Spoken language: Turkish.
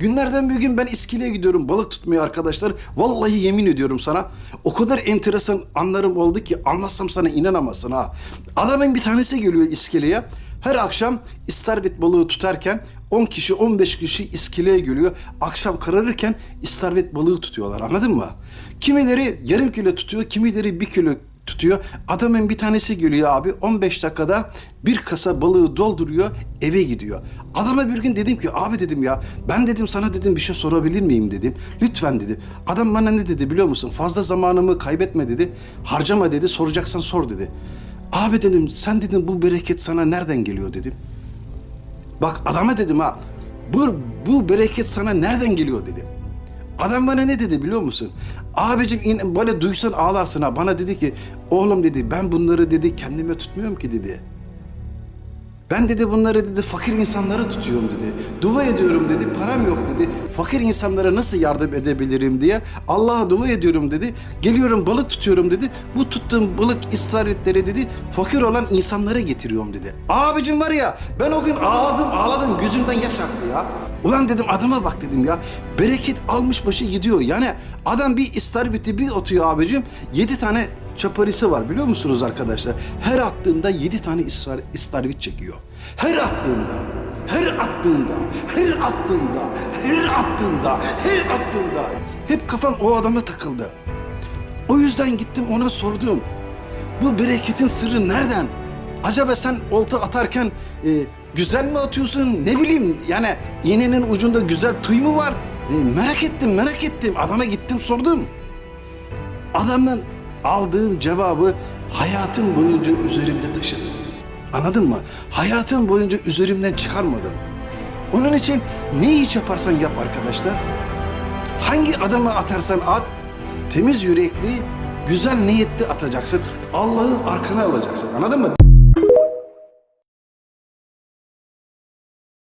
Günlerden bir gün ben iskeleye gidiyorum balık tutmaya arkadaşlar. Vallahi yemin ediyorum sana. O kadar enteresan anlarım oldu ki anlatsam sana inanamazsın ha. Adamın bir tanesi geliyor iskeleye. Her akşam istavrit balığı tutarken 10 kişi 15 kişi iskeleye geliyor. Akşam kararırken istavrit balığı tutuyorlar anladın mı? Kimileri yarım kilo tutuyor, kimileri bir kilo tutuyor. Adamın bir tanesi geliyor abi 15 dakikada bir kasa balığı dolduruyor eve gidiyor. Adama bir gün dedim ki abi dedim ya ben dedim sana dedim bir şey sorabilir miyim dedim. Lütfen dedi. Adam bana ne dedi biliyor musun? Fazla zamanımı kaybetme dedi. Harcama dedi soracaksan sor dedi. Abi dedim sen dedim bu bereket sana nereden geliyor dedim. Bak adama dedim ha bu, bu bereket sana nereden geliyor dedim. Adam bana ne dedi biliyor musun? Abicim in, böyle duysan ağlarsın ha. Bana dedi ki oğlum dedi ben bunları dedi kendime tutmuyorum ki dedi. Ben dedi bunları dedi fakir insanları tutuyorum dedi. Dua ediyorum dedi. Param yok dedi. Fakir insanlara nasıl yardım edebilirim diye Allah'a dua ediyorum dedi. Geliyorum balık tutuyorum dedi. Bu tuttuğum balık istavritleri dedi fakir olan insanlara getiriyorum dedi. Abicim var ya ben o gün ağladım ağladım gözümden yaş aktı ya. Ulan dedim adama bak dedim ya. Bereket almış başı gidiyor. Yani adam bir istavriti bir atıyor abicim. Yedi tane çaparisi var biliyor musunuz arkadaşlar? Her attığında yedi tane istar, istavrit çekiyor. Her attığında, her attığında, her attığında, her attığında, her attığında. Hep kafam o adama takıldı. O yüzden gittim ona sordum. Bu bereketin sırrı nereden? Acaba sen olta atarken e, güzel mi atıyorsun? Ne bileyim yani iğnenin ucunda güzel tüy mü var? E, merak ettim, merak ettim. Adama gittim sordum. Adamdan aldığım cevabı hayatım boyunca üzerimde taşıdım. Anladın mı? Hayatım boyunca üzerimden çıkarmadım. Onun için ne iş yaparsan yap arkadaşlar. Hangi adama atarsan at, temiz yürekli, güzel niyetli atacaksın. Allah'ı arkana alacaksın. Anladın mı?